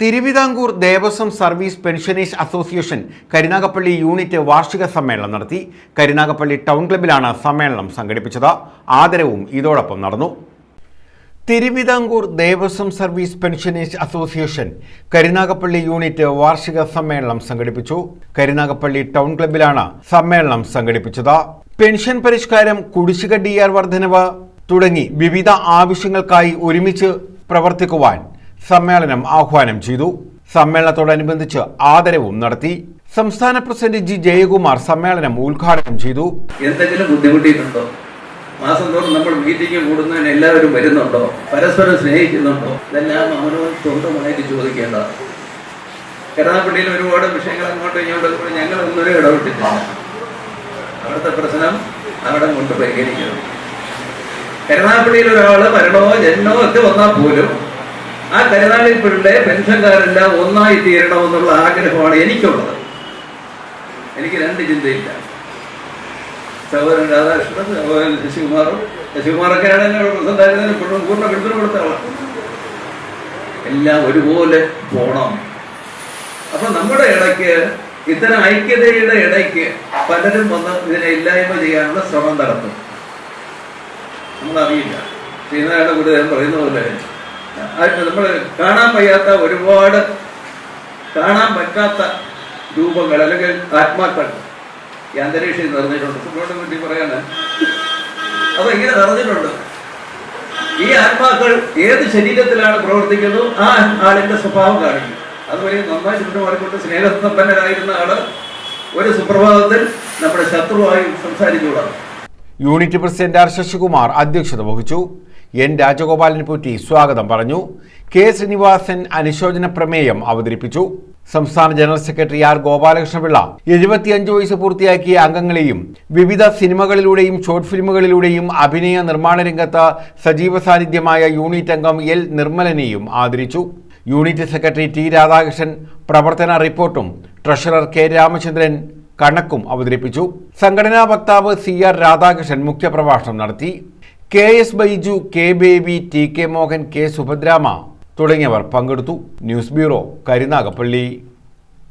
Thiruvithamkoor Devaswom service pensioners association Karunagappally unit വാർഷിക സമ്മേളനം നടത്തി. കരുനാഗപ്പള്ളി ടൗൺ ക്ലബ്ബിലാണ് സമ്മേളനം സംഘടിപ്പിച്ചത്. ആദരവും ഇതോടൊപ്പം നടന്നു. Thiruvithamkoor Devaswom service pensioners association Karunagappally unit വാർഷിക സമ്മേളനം സംഘടിപ്പിച്ചു. കരുനാഗപ്പള്ളി ടൗൺ ക്ലബ്ബിലാണ് സമ്മേളനം സംഘടിപ്പിച്ചത്. പെൻഷൻ പരിഷ്കാരം കുടിശ്ശിക ഡി ആർ വർധനവ് തുടങ്ങി വിവിധ ആവശ്യങ്ങൾക്കായി ഒരുമിച്ച് പ്രവർത്തിക്കുവാൻ സമ്മേളനം ആഹ്വാനം ചെയ്തു. സമ്മേളനത്തോടനുബന്ധിച്ച് ആദരവും നടത്തി. സംസ്ഥാന പ്രസിഡന്റ് ജി ജയകുമാർ സമ്മേളനം ഉദ്ഘാടനം ചെയ്തു. എന്തെങ്കിലും ബുദ്ധിമുട്ടിയിട്ടുണ്ടോ? മാസം തോറും നമ്മൾ മീറ്റിംഗ് കൂടുന്നതിന് എല്ലാവരും വരുന്നുണ്ടോ? പരസ്പരം സ്നേഹിക്കുന്നുണ്ടോ? ഇതെല്ലാം അവനോട് സ്വന്തമായിട്ട് ചോദിക്കേണ്ടതാണ്. കരുനാഗപ്പള്ളിയിൽ ഒരുപാട് വിഷയങ്ങൾ അങ്ങോട്ടും ഇങ്ങോട്ടും ഞങ്ങൾ ഒന്നും ഇടപെട്ടിട്ടില്ല. അവിടുത്തെ പ്രശ്നം അവിടെ കൊണ്ട് പരിഹരിക്കുന്നു. കരണാപ്പള്ളിയിൽ ഒരാൾ മരണമോ ജന്മോ ഒക്കെ വന്നാൽ പോലും ആ കരുനാഗപ്പള്ളിയിലെ പെൻഷൻകാരെല്ലാം ഒന്നായി തീരണമെന്നുള്ള ആഗ്രഹമാണ് എനിക്കുള്ളത്. എനിക്ക് രണ്ട് ചിന്തയില്ല. സഹോദരൻ രാധാകൃഷ്ണൻ സഹോദരൻ ശശികുമാറും ശശികുമാറൊക്കെയാണ് എന്നോട് പൂർണ പിന്തുണ കൊടുത്ത എല്ലാം ഒരുപോലെ പോണം. അപ്പൊ നമ്മുടെ ഇടയ്ക്ക് ഇത്തരം ഐക്യതയുടെ ഇടയ്ക്ക് പലരും വന്ന് ഇതിനെ ഇല്ലായ്മ ചെയ്യാനുള്ള ശ്രമം നടത്തും. നമ്മളറിയില്ല. ശ്രീനാരായണ ഗുരുദേവൻ പറയുന്ന പോലെ നമ്മൾ കാണാൻ വയ്യാത്ത ഒരുപാട് കാണാൻ പറ്റാത്ത രൂപങ്ങൾ അല്ലെങ്കിൽ ആത്മാക്കൾ ഈ അന്തരീക്ഷം നിറഞ്ഞിട്ടുണ്ട്. സുബ്രഹ്മണ്യം വേണ്ടി പറയാണ്. അപ്പൊ ഇങ്ങനെ നിറഞ്ഞിട്ടുണ്ട്. ഈ ആത്മാക്കൾ ഏത് ശരീരത്തിലാണ് പ്രവർത്തിക്കുന്നത്? ആ ആളിന്റെ സ്വഭാവം കാണിക്കും. അതുവരെ നന്നായി ചുറ്റുമാറിക്കൊണ്ട് സ്നേഹസമ്പന്നനായിരുന്ന ആൾ ഒരു സുപ്രഭാതത്തിൽ നമ്മുടെ ശത്രുവായി സംസാരിച്ചുകൂടാ. യൂണിറ്റ് പ്രസിഡന്റ് ആർ ശശികുമാർ അധ്യക്ഷത വഹിച്ചു. എൻ രാജഗോപാലിനെ പോറ്റി സ്വാഗതം പറഞ്ഞു. കെ ശ്രീനിവാസൻ അനുശോചന പ്രമേയം അവതരിപ്പിച്ചു. സംസ്ഥാന ജനറൽ സെക്രട്ടറി ആർ ഗോപാലകൃഷ്ണപിള്ള എഴുപത്തിയഞ്ച് വയസ്സ് പൂർത്തിയാക്കിയ അംഗങ്ങളെയും വിവിധ സിനിമകളിലൂടെയും ഷോർട്ട് ഫിലിമുകളിലൂടെയും അഭിനയ നിർമ്മാണ രംഗത്ത് സജീവ സാന്നിധ്യമായ യൂണിറ്റ് അംഗം എൽ നിർമ്മലനെയും ആദരിച്ചു. യൂണിറ്റ് സെക്രട്ടറി ടി രാധാകൃഷ്ണൻ പ്രവർത്തന റിപ്പോർട്ടും ട്രഷറർ കെ രാമചന്ദ്രൻ കണക്കും അവതരിപ്പിച്ചു. സംഘടനാ വക്താവ് സി ആർ രാധാകൃഷ്ണൻ മുഖ്യപ്രഭാഷണം നടത്തി. K S Baiju K Baby T K Mohan K Subhadrama തുടങ്ങിയവർ പങ്കെടുത്തു. News bureau Karunagappally.